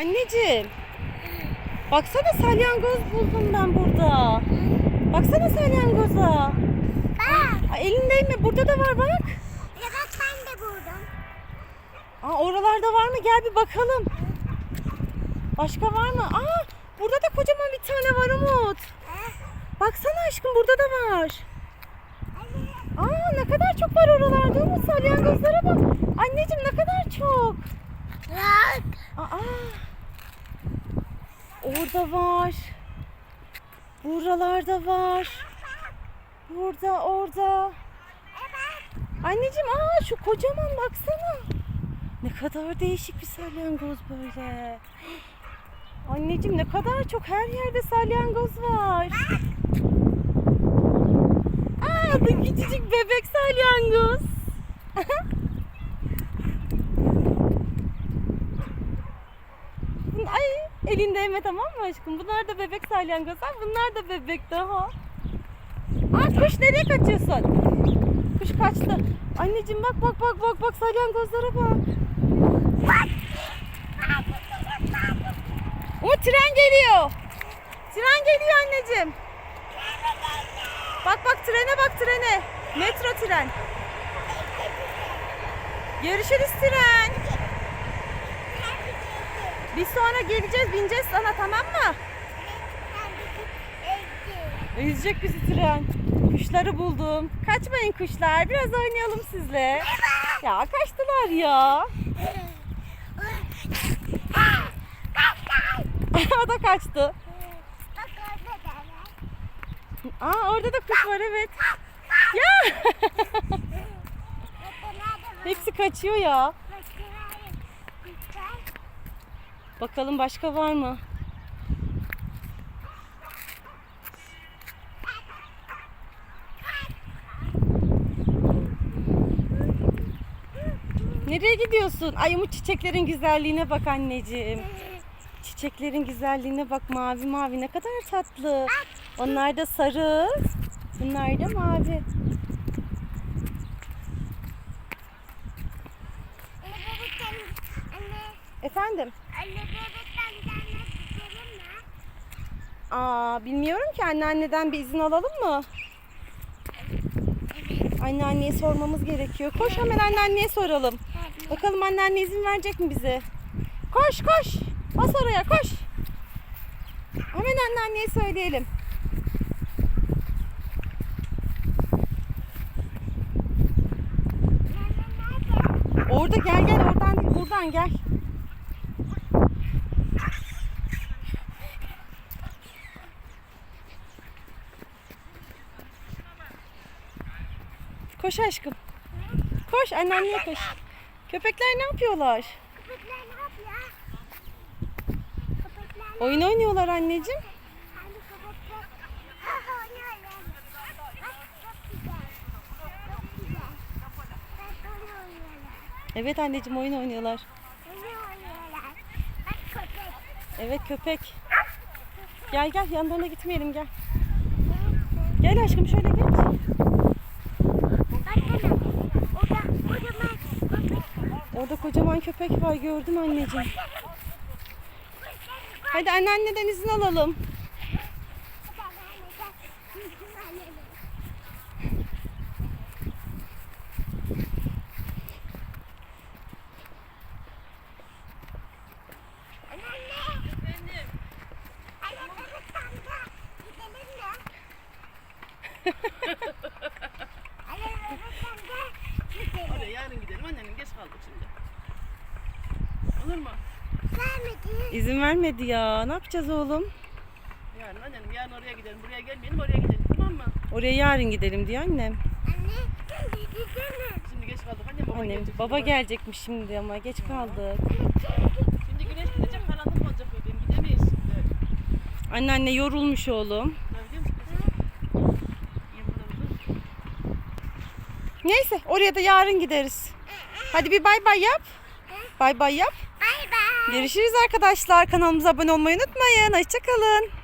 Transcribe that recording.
Anneciğim. Baksana salyangoz buldum ben burada. Baksana salyangoza. Bak. Aa, elindeyim Burada da var bak. Evet ben de buldum. Aa, oralarda var mı? Gel bir bakalım. Başka var mı? Aa, burada da kocaman bir tane var Umut. Baksana aşkım burada da var. Aa ne kadar çok var oralarda Umut salyangozlara bak. Anneciğim ne kadar çok. Bak. Aa. Orada var. Buralarda var. Burada, orada. Anneciğim aa şu kocaman baksana. Ne kadar değişik bir salyangoz böyle. Anneciğim ne kadar çok her yerde salyangoz var. Aa küçücük bebek salyangoz. Ay elinde eme tamam mı aşkım? Bunlar da bebek salyangozlar. Bunlar da bebek daha. Aa kuş nereye kaçıyorsun? Kuş kaçtı. Anneciğim bak bak bak bak bak salyangozlara bak. Umut tren geliyor. Tren geliyor anneciğim. Bak bak trene bak trene. Metro tren. Görüşürüz tren. Biz sonra geleceğiz bineceğiz sana tamam mı? Üzecek bizi tren. Kuşları buldum. Kaçmayın kuşlar. Biraz oynayalım sizle. Ya kaçtılar ya. o da kaçtı. Aa orada da kuş var evet. Ya hepsi kaçıyor ya. Bakalım başka var mı? Nereye gidiyorsun? Ay Umut çiçeklerin güzelliğine bak anneciğim. Çiçeklerin güzelliğine bak mavi mavi ne kadar tatlı. Onlar da sarı. Bunlar da mavi. Efendim? Aa bilmiyorum ki anneanneden bir izin alalım mı? Anneanneye sormamız gerekiyor. Koş hemen anneanneye soralım. Bakalım anneanne izin verecek mi bize? Koş koş. Bas oraya koş. Hemen anneanneye söyleyelim. Orada gel gel oradan değil buradan gel. Koş aşkım. Koş anneanneye koş. Köpekler ne yapıyorlar? Oyun oynuyorlar anneciğim. Evet anneciğim oyun oynuyorlar. Evet köpek. Gel gel yanlarına gitmeyelim gel. Gel aşkım şöyle geç. Kocaman köpek var gördüm anneciğim. Hadi anneanneden izin alalım. Oraya yarın gidelim annenin geç kaldık şimdi. Olur mu? İzin vermedi ya. Ne yapacağız oğlum? Yarın annenim yarın oraya gidelim buraya gelmeyelim oraya gidelim tamam mı? Oraya yarın gidelim diyor annem. Şimdi geç kaldık annem baba Annem gelecek. baba gelecekmiş şimdi ama geç kaldık. Şimdi güneş gidecek karanlık olacak bebeğim gidemeyiz şimdi. Anneanne yorulmuş oğlum. Neyse oraya da yarın gideriz. Hadi bir bay bay yap. Bay bay yap. Görüşürüz arkadaşlar. Kanalımıza abone olmayı unutmayın. Hoşçakalın.